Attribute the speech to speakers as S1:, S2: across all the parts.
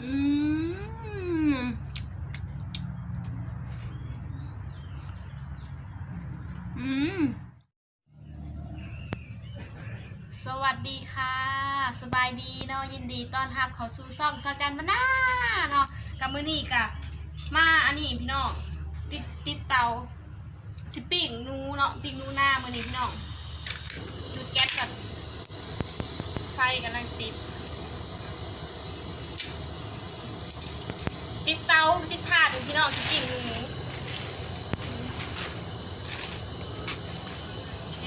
S1: สวัสดีค่ะ สบายดีเนาะยินดีต้อนรับเขาสู่ซ่องสกันบานาเนาะกับมือนี่กับมาอันนี้พี่น้องติดติดเตาสิปิ้งนูเนาะปิ้งนูหน้ามือนี้พี่น้องจุดแก๊สก่อนไฟกำลังติด ติดเตาติดถาดอยู่พี่น้องจริงหนูอเค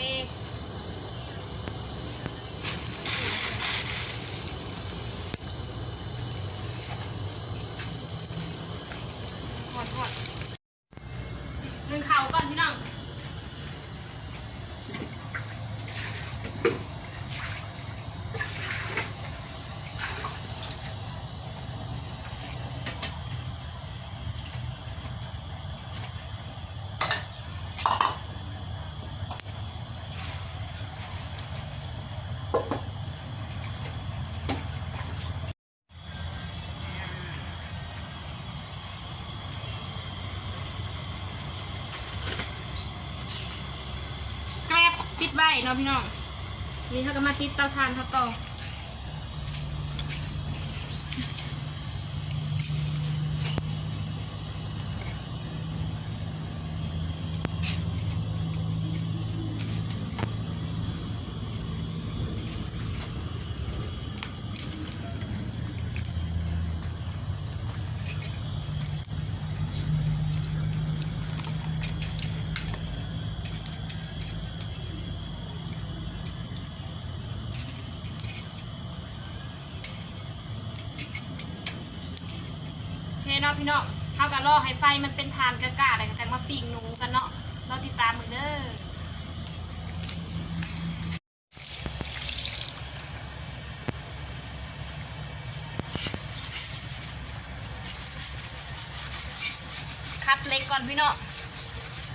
S1: หอดหอดนึ่งเขาก่อนพี่น้อง แก ลบปิดใบเนาะพี่น้องนี่เขาก็มาติดเตาถ่านเขาต่อ เคเนาะพี่น้องเขาก็รอให้ไฟมันเป็นทานกะกะอะไรกันจังมาปิ้งหนูกันเนาะเราติดตามมือเด้อคัดเล็กก่อนพี่เนาะ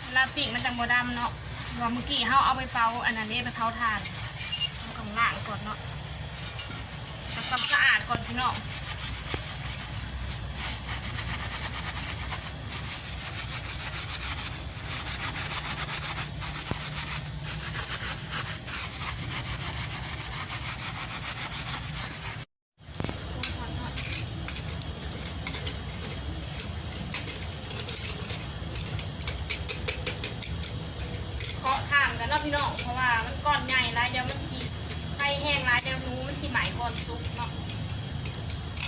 S1: เวลาปิ้งมันจังโมดำเนาะว่าเมื่อกี้เขาเอาไปเผาอันนั้นนี่ไปเผาทานเอาของล่างก่อนเนาะทำความสะอาดก่อนพี่เนาะ เคาะข้างกันเนาะพี่น้องเพราะว่ามันก้อนใหญ่หลายเดี๋ยวมันสีไฟแห้งหลายเดี๋ยวหนูมันสีไหมก่อนซุกเนาะ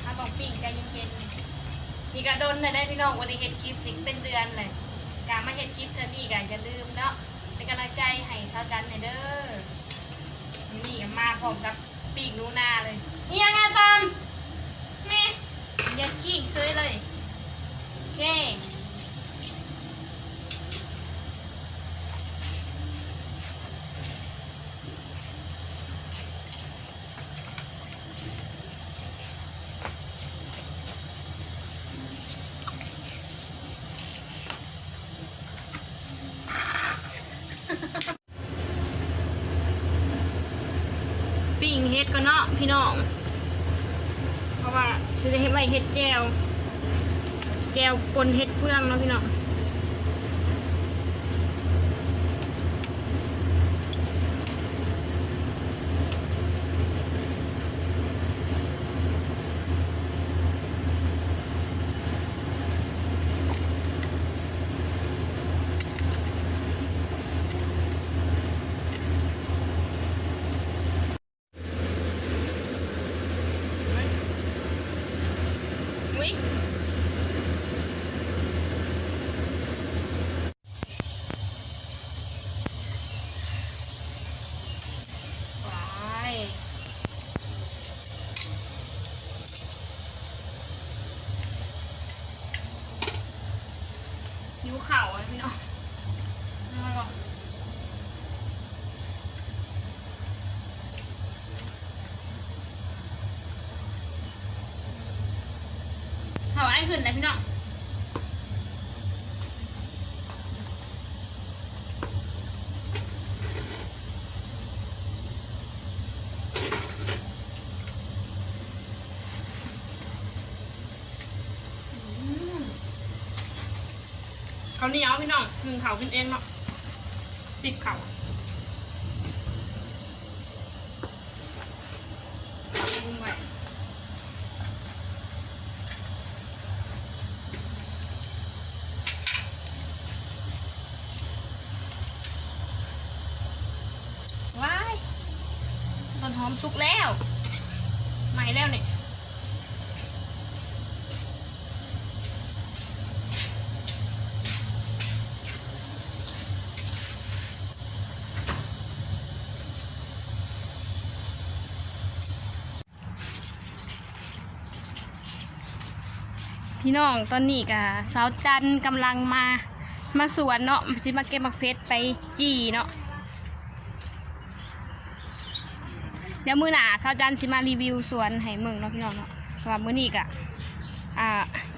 S1: ถ้าต้องปิ้งใจเย็นๆ นี่กระดนเลยได้พี่น้องวันนี้เห็ดชิปถึงเป็นเดือนเลยการมาเห็ดชิปเธอนี่กันอย่าลืมเนาะเป็นกำลังใจให้เท่ากันในเด้อนี่มาพร้อมกับปีกนูนาเลยนี่ยังไงตอมแม่อย่าขี้ซื้อเลยโอเค ปิ้งเฮ็ดก็เนาะพี่น้อง เพราะว่าสิได้เฮ็ดไว้เฮ็ดแก้ว แก้วปนเฮ็ดเฟืองเนาะพี่น้อง อุ้ยว้ายหิว เข่าเลยพี่น้องมาลองเข่าไอ้ขึ้นเลยพี่น้อง เขาวเหนียวพี่น้องหนึ่งเขากินเองเนาะสิบเขาลุงไว้ว้ายต้นหอมสุกแล้วใหม่แล้วเนี่ย พี่น้องตอนนี้กับสาวจันกำลังมามาสวนเนาะสิมาเก็บมักเพชรไปจีเนาะเดี๋ยวมือหนาสาวจันสิมารีวิวสวนให้เมืองเนาะพี่น้องเนาะเพราะว่ามื้อนี้กะอ่า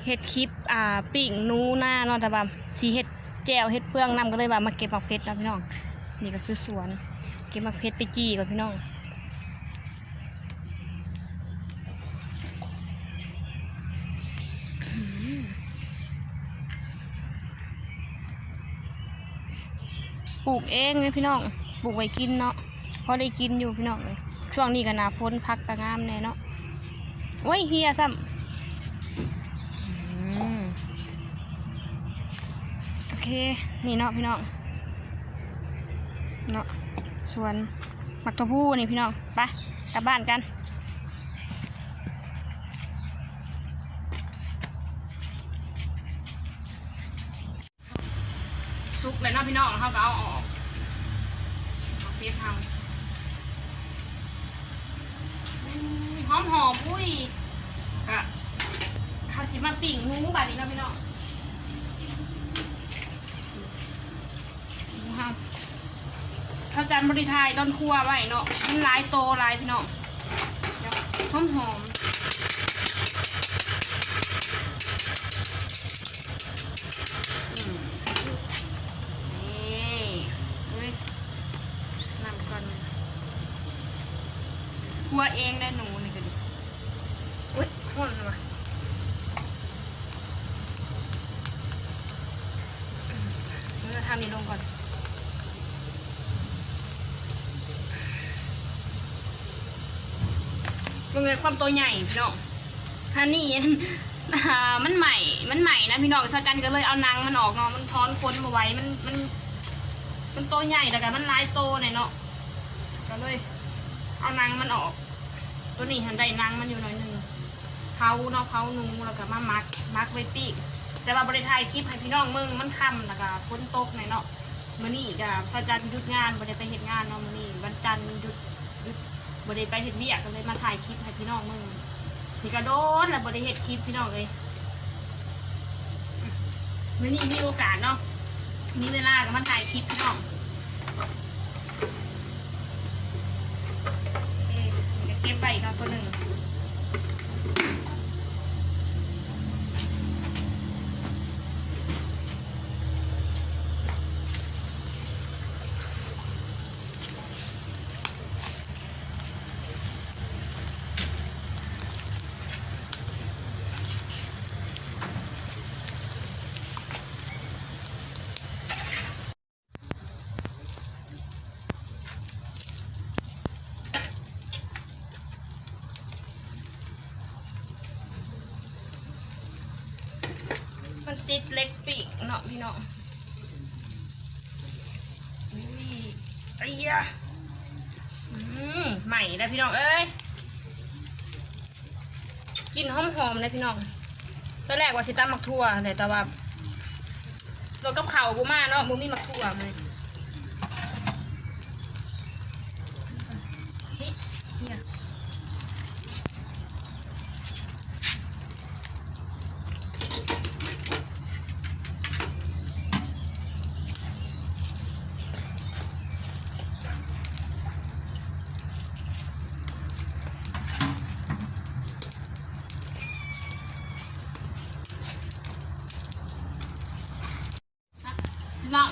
S1: เฮ็ดคลิปอ่าปิ่งนูหน้าเนาะแต่ว่าสีเฮ็ดแจวเฮ็ดเฟืองนำก็เลยว่ามาเก็บมักเพชรเนาะพี่น้องนี่ก็คือสวน เก็บมักเพชรไปจีก่อนพี่น้อง ปลูกเองเลยพี่น้อง ปลูกไว้กินเนาะพอได้กินอยู่พี่น้องเลยช่วงนี้ก็หนาฝนพักตะงามแน่เนาะโอ้ยเฮียซ้ำอืมโอเค นี่เนาะพี่น้อง เนาะสวนมักตะพูนี่พี่น้อง ไป กลับบ้านกัน เลยเนาะพี่น้องเขาก็เอาออกเอาเทปทำหอมหอมอุ้ยกะเขาสิมาปิ่งหูแบบนี้เนาะพี่น้องข้ามเขาจันบริไทยต้นครัวไว้เนาะมันหลายโตหลายพี่น้องหอมหอมอืม นี่เฮ้ยนำก่อนกลัวเองได้หนูนี่ก็ดิอุ้ยห่นเลยวะ เราจะทำนี่ลงก่อนลงเลยความตัวใหญ่พี่น้องท่านี่มันใหม่ มันใหม่นะพี่น้องสาจันก็เลยเอานางมันออกเนาะ มันท้อนคนมาไว้ มัน มัน มันโตใหญ่แต่กันมันลายโตหน่อยเนาะ ก็เลย เอานางมันออก ตัวนี้หันได้นางมันอยู่หน่อยหนึ่งเผาเนาะเผาหนูแล้วก็มามัก มักไว้ปีก แต่ว่าบริทายคลิปให้พี่น้องมึงมันค่ำแล้วก็ฝนตกหน่อยเนาะมื้อนี้ก็สาจันหยุดงานบ่ได้ไปเฮ็ดงานเนาะมื้อนี้วันจันทร์หยุดหยุดบ่ได้ไปเฮ็ดเวียกก็เลยมาถ่ายคลิปให้พี่น้องมึงนี่ก็โดนแล้วบริเหตุคลิปพี่น้องเลยมื่อนี้มีโอกาสเนาะมีเวลาก็มาถ่ายคลิปพี่น้องเอ๊ะนี่ก็เก็บไปอีกแล้วตัวหนึ่งมันติดเล็กปีกเนาะ พี่น้องอุ้ยไอ้ยะอืมใหม่แล้วพี่น้องเอ้ยกลินหอมๆเลยพี่น้องตอนแรกว่าสิตำหมักทั่วแต่แต่ว่าโดนกับเข่าบูมาเนาะบูมีหมักทั่วมันเฮ้ยเหี้ย พี่น้อง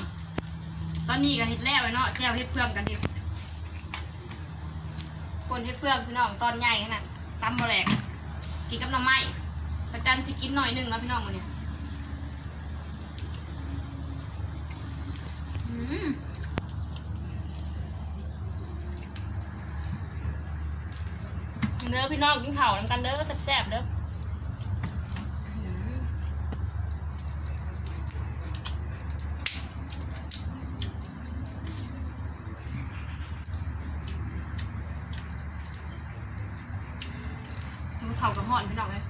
S1: นนี้ก็เฮ็ดแล้วไว้เนาะแจวเฮ็ดเฟืองกันดิคนเฮ็ดเฟืองพี่น้องตอนใหญ่ขนาดตำบ่แหลกกินกับน้ำไม้ประจันสิกินหน่อยหนึ่งแล้วพี่น้องมื้อนี้มเด้อพี่น้องกินข้าวนำกันเด้อแซ่บๆเด้อมกินข้าวกับห่อนพี่น้องเลย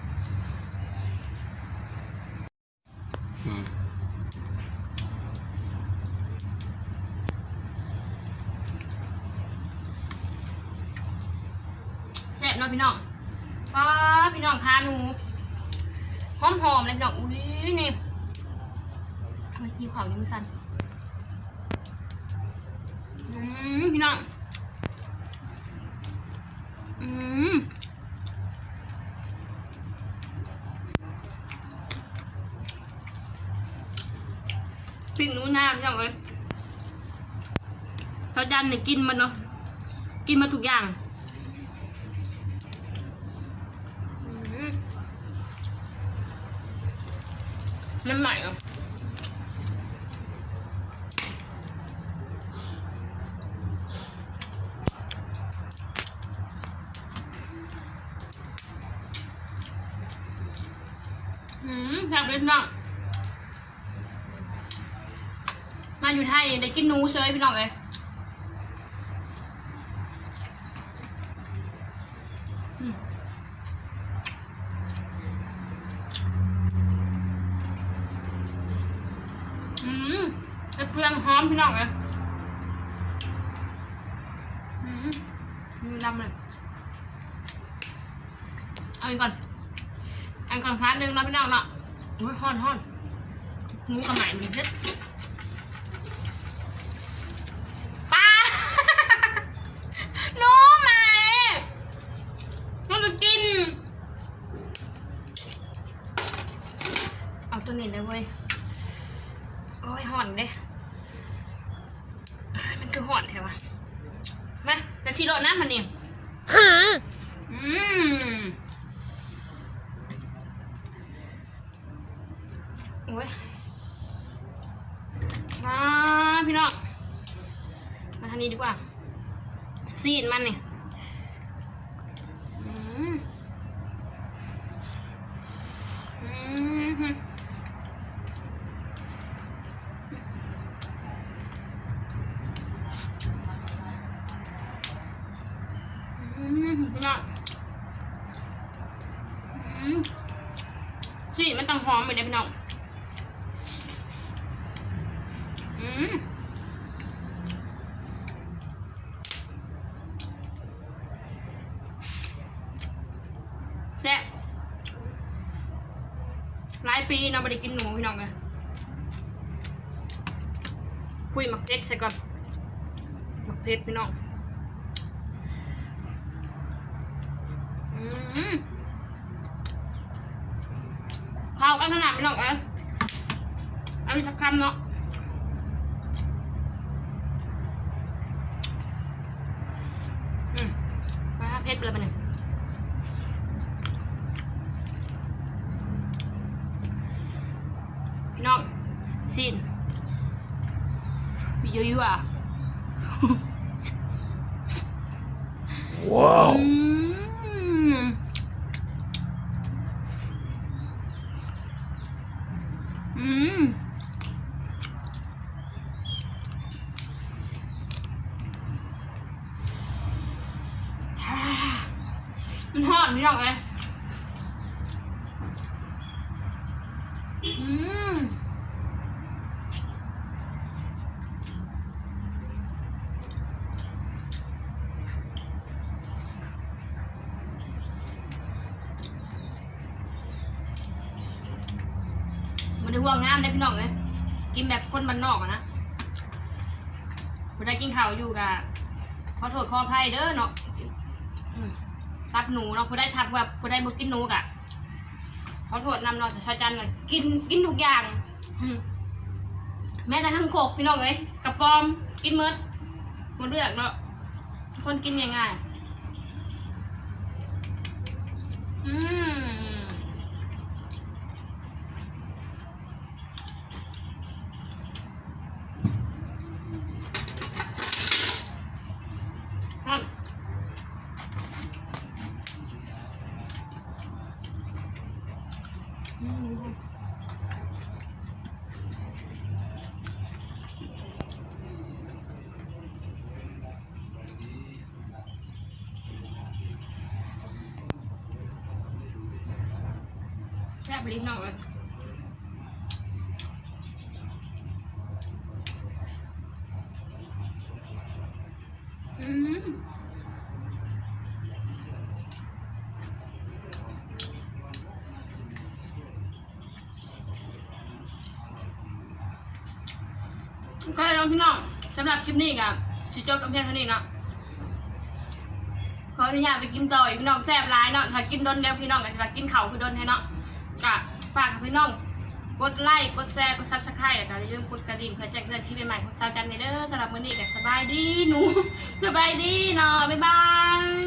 S2: อืม
S1: แซ่บ เนาะพี่น้องป้าพี่น้องทานหนูหอมหอมเลยพี่น้อง อุ้ยนี่ทำไมกินข้าวนี่มือสั่นอืมพี่น้อง อืมปิ้งหนูนาพี่น้องเอ้ยเขาจันเนี่ยกินมันเนาะ กินมาทุกอย่าง อืม มันใหม่เหรออืมแซ่บเลยพี่น้องมาอยู่ไทยได้กินหนูเฉยพี่น้องเลยอืมอืม ไอ้เปลืองหอมพี่น้องเลยอืมมีลำเลย เอาอีกก่อนอันก่อนครั้งหนึ่งนะพี่น้องเนาะโอ้ยฮ้อนฮ้อนหนูกระหม่อมเช็ด ปลา หนูไหมมันจะกิน เอาตัวนี้เลยเว้ย โอ้ยห่อนเด้อ้ายมันคือห่อนแถวะมาแต่ชีโรดนะมันนี่อืมโอ้ย มาพี่น้อง มาทางนี้ดีกว่า ซีดมันนี่อืมอืมอืมพี่น้องอืมซีดมันต้องหอมไปเลยพี่น้อง อืม แซ่บหลายปีเนาไม่ได้กินหนูพี่น้องเลยคุยหมักเพชรใส่ก่อนหมักเพชรพี่น้องอืมข้าวกันขนาดพี่น้องเอ้ยเอันนี้สักคำเนาะอืมมาเพชรเลยปะเนี่ย พี่น้องซีน เยอะๆอะ
S2: Wow.
S1: อืมอืมฮ่ามันหอมพี่น้องเลยอืม มันได้ห่วงงามได้พี่น้องเลยกินแบบคนบ้านนอกอะนะผู้ใดกินข้าวอยู่กะขอโท ษขออภัยเด้อเนาะทับหนูเนาะผู้ใดทับแบบผู้ใดบ่กินหนูกะขอโทษนำเนาะแต่ชาจันน่ะกินกินทุกอย่าง แม้แต่ทั้งโขกพี่น้องเอ้ยกระปอมกินเมดมาเลือกเนาะคนกินง่ายๆอืม แซ่บลิ้นน้องเลยอืม ก็ให้น้องพี่น้องสำหรับคลิปนี้กับสิจบเพียงเท่านี้เนาะขออนุญาตไปกินต่ออีกพี่น้องแซ่บร้ายเนาะถ้ากินดนแล้วพี่น้องก็จะกินเข่าคือดนให้เนาะก็ฝากกับพี่น้องกดไลค์กดแชร์กดซับสไครต์แล้วก็อย่าลืมกดกระดิ่งเพื่อแจ้งเตือนที่ใหม่ๆของสาวจันเนเด้อสำหรับมื้อนี้ก็สบายดีหนูสบายดีเนาะบ๊ายบาย